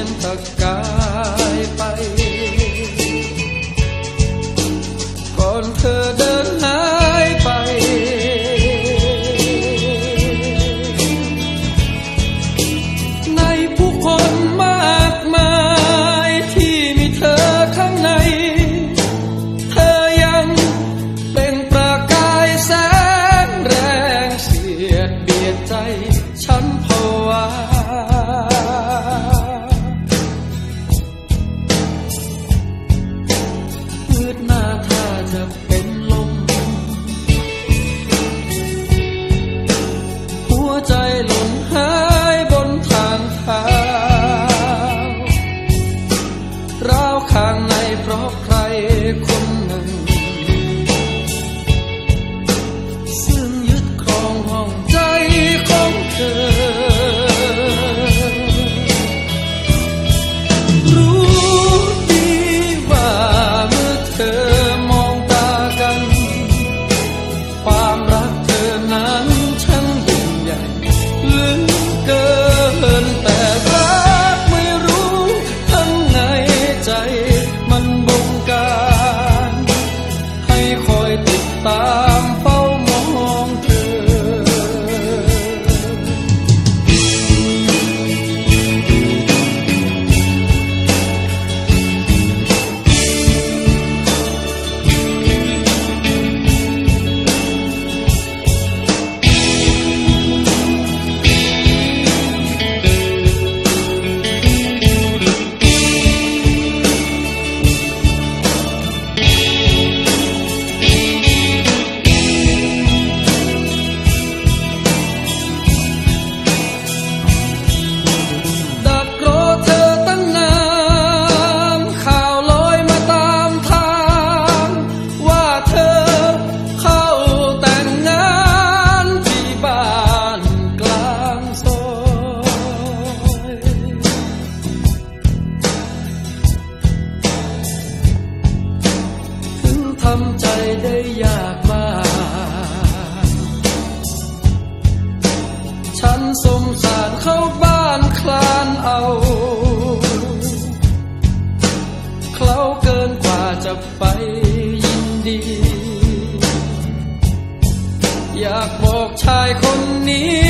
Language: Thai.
ลี่ยนตะกายไปำใจได้ยากมาก ฉันสงสารเข้าบ้านคลานเอา เขาเกินกว่าจะไปยินดี อยากบอกชายคนนี้